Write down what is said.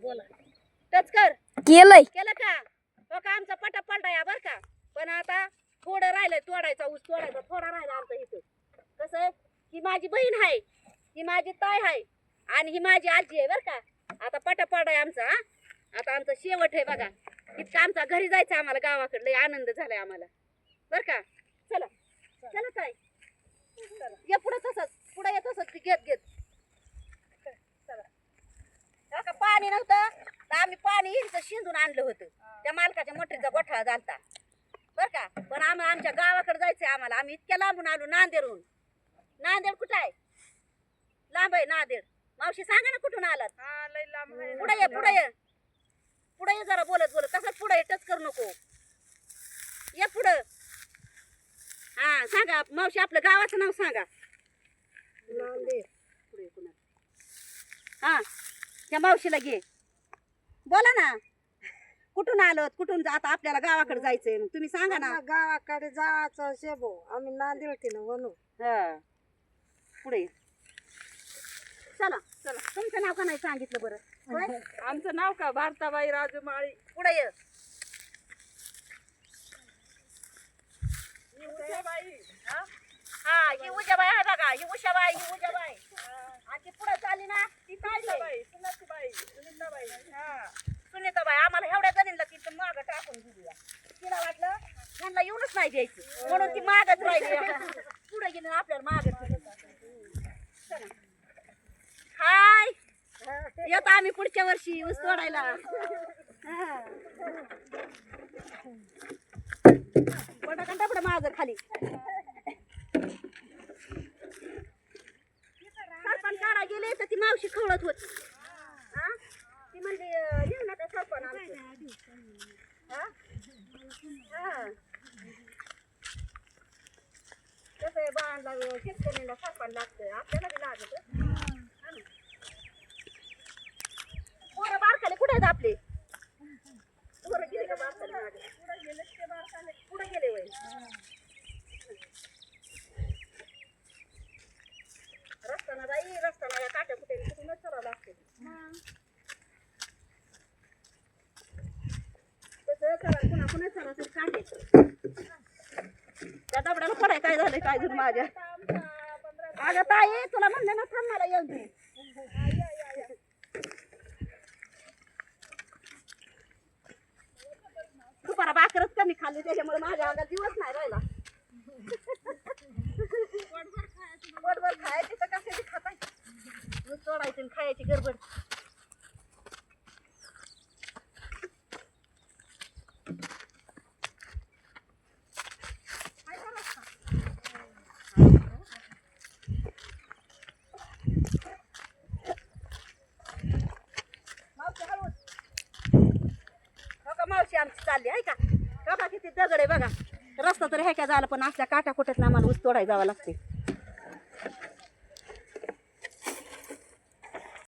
बोला. टच कर. केलंय. केलं का? हो का आमचा पटा पलटाया बर का? पण आता थोडं राहिलंय तोडायचा ऊस तोडायचा थोडा राहिला आमचा इथं. कसं? ही माझी बहीण आहे. ही माझी ताई आहे. आणि ही माझी आजी आहे बर का? आता पटा पडाय आमचा हा? आता आमचा शेवट आहे बघा. इतकं आमचा घरी जायचं आम्हाला गावाकडे. आनंद झालाय आम्हाला. बर का? चला. चला ताई. ये पुढे तसंच. पुढे ये तसंच. ती घेत घेत चला हो का पाणी नव्हतं. तर आम्ही पाणी हिरचं शिंदून आणलं होतं. त्या मालकाच्या मोटरीचा गोठाळा झालता. बर का? पण आम्ही आमच्या गावाकडे जायचंय आम्हाला. आम्ही इतक्या लांबून आलो नांदेडहून. नांदेड कुठं आहे? लांब आहे नांदेड. मावशी सांगा ना कुठून आलात? पुढे ये पुढे ये. पुढे ये जरा बोलत बोलत. तसंच पुढे टच करू नको. ये पुढं. हा सांगा. मावशी आपलं गावाचं नाव सांगा. हा. त्या मावशीला घे. बोला ना. कुठून आलोत? कुठून जा- आता आपल्याला गावाकडे जायचंय मग. तुम्ही सांगा ना. आम्हाला गावाकडे जायचं शेबो. आम्ही नांदेडतीनं म्हणू. हा. पुढे ये. चला चला. तुमचं नाव का नाही सांगितलं बरं? होय? आमचं नाव का? भारताबाई राजू माळी पुढे ये. हा ही? उजाबाई आहे बघा. ही उषाबाई ही उजाबाई. आणि ती पुढे चालली ना ती चालली सुनीताबाई आम्हाला एवढ्या जणींना तिथं मागं टाकून दिली तिला वाटलं त्यांना येऊनच नाही द्यायचं. म्हणून ती मागच राहिली पुढे गेली ना आपल्याला मागच हाय. येतो आम्ही पुढच्या वर्षी ऊस तोडायला. हा. पटा कंटा पडा माझं खाली सरपण काढा गेले तर ती मावशी खवळत होती हा? ती म्हणली अं, येऊ नका सरपण आमचं. हा? हा. कसं आहे बाळांना अं, शेतकऱ्यांना सरपण लागतं आपल्याला बी लागत पोरं बारकाले कुठे आहेत आपले पोरं गेले का बारकाले मागे? पुढे गेले वय रस्ताना बाई रस्ताना या काट्या कुठे कुठूनच चढावं लागते कसं चढा कुणा कुणा त्या पडाय काय झालंय काय झालं माझ्या अगं ताई तुला म्हणले ना थांब मला येऊ दे. दुपारा भाकरच कमी खाल्ली त्याच्यामुळे माझ्या अंगात दिवस नाही राहिला. पोटभर खायची तर कशाची खाताय? दूध आणि खायची गडबड मावशी हळूच अशी आमची चालली आहे का? हो बघा किती दगड आहे बघा. रस्ता तर ह्याच्या झाला पण असल्या काटा कुठेत ना आम्हाला ऊस तोडायला जावं लागते.